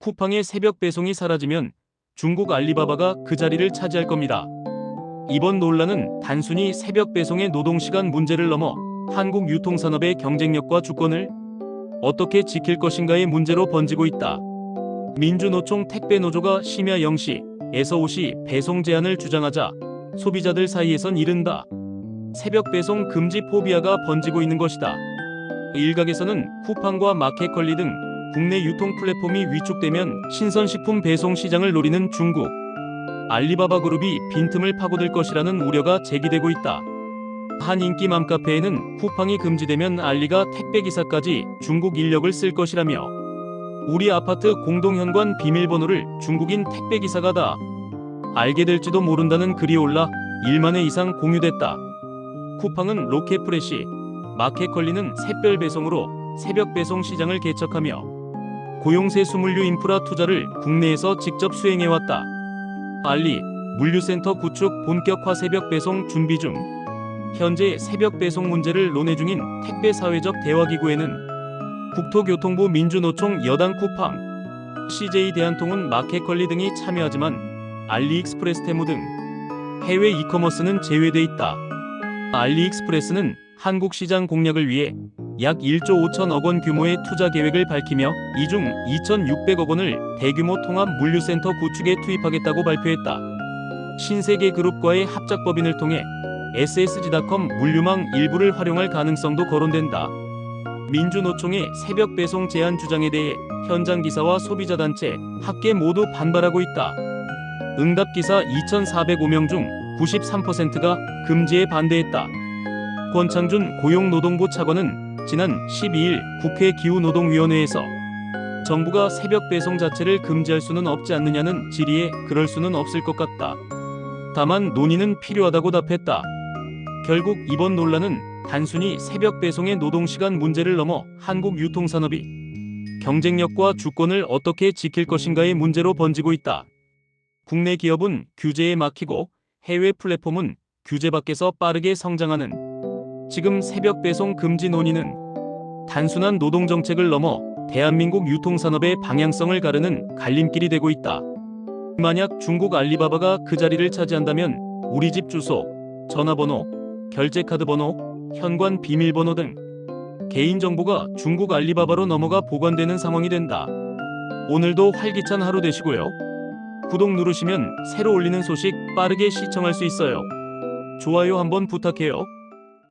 쿠팡의 새벽 배송이 사라지면 중국 알리바바가 그 자리를 차지할 겁니다. 이번 논란은 단순히 새벽 배송의 노동시간 문제를 넘어 한국 유통산업의 경쟁력과 주권을 어떻게 지킬 것인가의 문제로 번지고 있다. 민주노총 택배노조가 심야 0시, 에서 5시 배송 제한을 주장하자 소비자들 사이에선 이른다. 새벽 배송 금지 포비아가 번지고 있는 것이다. 일각에서는 쿠팡과 마켓컬리 등 국내 유통 플랫폼이 위축되면 신선식품 배송 시장을 노리는 중국 알리바바 그룹이 빈틈을 파고들 것이라는 우려가 제기되고 있다. 한 인기 맘카페에는 쿠팡이 금지되면 알리가 택배 기사까지 중국 인력을 쓸 것이라며 우리 아파트 공동 현관 비밀번호를 중국인 택배 기사가 다 알게 될지도 모른다는 글이 올라 1만 회 이상 공유됐다. 쿠팡은 로켓프레시, 마켓컬리는 샛별 배송으로 새벽 배송 시장을 개척하며 고용세 수 물류 인프라 투자를 국내에서 직접 수행해왔다. 알리, 물류센터 구축 본격화 새벽 배송 준비 중. 현재 새벽 배송 문제를 논의 중인 택배 사회적 대화기구에는 국토교통부 민주노총 여당 쿠팡, CJ 대한통운 마켓컬리 등이 참여하지만 알리익스프레스 테무 등 해외 이커머스는 제외돼 있다. 알리익스프레스는 한국 시장 공략을 위해 약 1조 5천억 원 규모의 투자 계획을 밝히며 이 중 2,600억 원을 대규모 통합 물류센터 구축에 투입하겠다고 발표했다. 신세계 그룹과의 합작 법인을 통해 SSG닷컴 물류망 일부를 활용할 가능성도 거론된다. 민주노총의 새벽 배송 제한 주장에 대해 현장 기사와 소비자 단체, 학계 모두 반발하고 있다. 응답 기사 2,405명 중 93%가 금지에 반대했다. 권창준 고용노동부 차관은 지난 12일 국회 기후노동위원회에서 정부가 새벽 배송 자체를 금지할 수는 없지 않느냐는 질의에 그럴 수는 없을 것 같다. 다만 논의는 필요하다고 답했다. 결국 이번 논란은 단순히 새벽 배송의 노동시간 문제를 넘어 한국 유통산업이 경쟁력과 주권을 어떻게 지킬 것인가의 문제로 번지고 있다. 국내 기업은 규제에 막히고 해외 플랫폼은 규제 밖에서 빠르게 성장하는 지금 새벽 배송 금지 논의는 단순한 노동 정책을 넘어 대한민국 유통산업의 방향성을 가르는 갈림길이 되고 있다. 만약 중국 알리바바가 그 자리를 차지한다면 우리 집 주소, 전화번호, 결제카드 번호, 현관 비밀번호 등 개인정보가 중국 알리바바로 넘어가 보관되는 상황이 된다. 오늘도 활기찬 하루 되시고요. 구독 누르시면 새로 올리는 소식 빠르게 시청할 수 있어요. 좋아요 한번 부탁해요.